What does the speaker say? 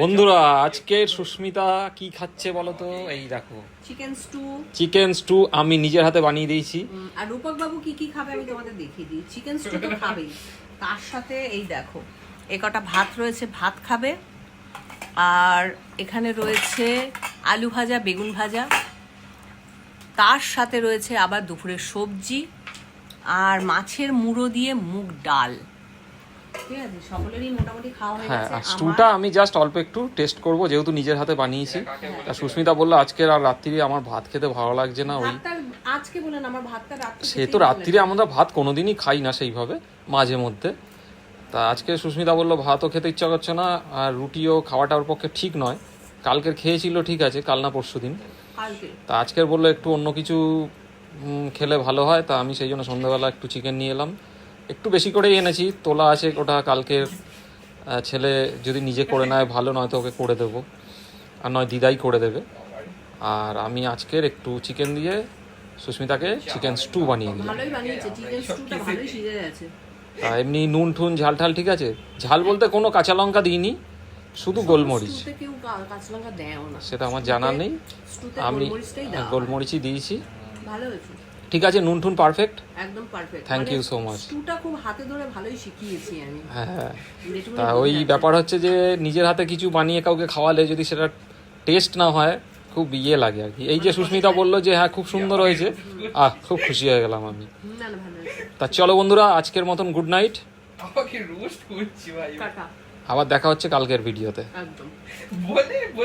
বন্ধুরা আজকে সুস্মিতা কি খাচ্ছে বলো তো? এই দেখো। চিকেন স্টু চিকেন স্টু আমি নিজের হাতে বানিয়ে দিয়েছি। আর রূপক বাবু কি কি খাবে আমি তোমাদের দেখিয়ে দিই। চিকেন স্টু তো খাবেই। তার সাথে এই দেখো এ কটা ভাত রয়েছে ভাত খাবে। আর এখানে রয়েছে আলু ভাজা বেগুন ভাজা। তার সাথে রয়েছে আবার দুপুরের সবজি। আর মাছের মুড়ো দিয়ে মুগ ডাল। হয়ে হ্যাঁ আর স্টুটা আমি জাস্ট অল্প একটু টেস্ট করব যেহেতু নিজের হাতে বানিয়েছি। তা সুস্মিতা বলল আজকে আর রাত্রি আমার ভাত খেতে ভালো লাগছে না ওই। আজকে বলেন আমার ভাতটা সে তো রাত্রিরে আমরা ভাত কোনোদিনই খাই না সেইভাবে মাঝে মধ্যে। তা আজকে সুস্মিতা বলল ভাতও খেতে ইচ্ছা করছে না আর রুটিও খাওয়াটা ওর পক্ষে ঠিক নয়। কালকের খেয়েছিল ঠিক আছে কাল না পরশু দিন। তা আজকের বলল একটু অন্য কিছু খেলে ভালো হয়। তা আমি সেই জন্য সন্ধ্যাবেলা একটু চিকেন নিয়ে এলাম। একটু বেশি করেই এনেছি। তোলা আছে ওটা কালকের ছেলে যদি নিজে করে নেয় ভালো নয় তো ওকে করে দেবো। আর নয় দিদাই করে দেবে। আর আমি আজকের একটু চিকেন দিয়ে সুস্মিতাকে চিকেন স্টু বানিয়ে দিলাম। গেছে। তা এমনি নুন ঠুন ঝাল ঠাল ঠিক আছে? ঝাল বলতে কোনো কাঁচা লঙ্কা দিইনি শুধু গোলমরিচ। সেটা আমার জানা নেই। আমি গোলমরিচই দিয়েছি। ভালো হয়েছে। ঠিক আছে নুন ঠুন পারফেক্ট একদম perfect Thank you so much. স্টুটা খুব হাতে ধরে ভালোই শিখিয়েছি আমি। হ্যাঁ হ্যাঁ। তা ওই ব্যাপার হচ্ছে যে নিজের হাতে কিছু বানিয়ে কাউকে খাওয়ালে যদি সেটা টেস্ট না হয় খুব ইয়ে লাগে আর কি। এই যে সুস্মিতা বলল যে হ্যাঁ খুব সুন্দর হয়েছে। আহ খুব খুশি হয়ে গেলাম আমি। তা চলো বন্ধুরা আজকের মতন গুড নাইট আমাকে রোস্ট করছি ভাই। টাটা। আবার দেখা হচ্ছে কালকের ভিডিওতে একদম। বলে।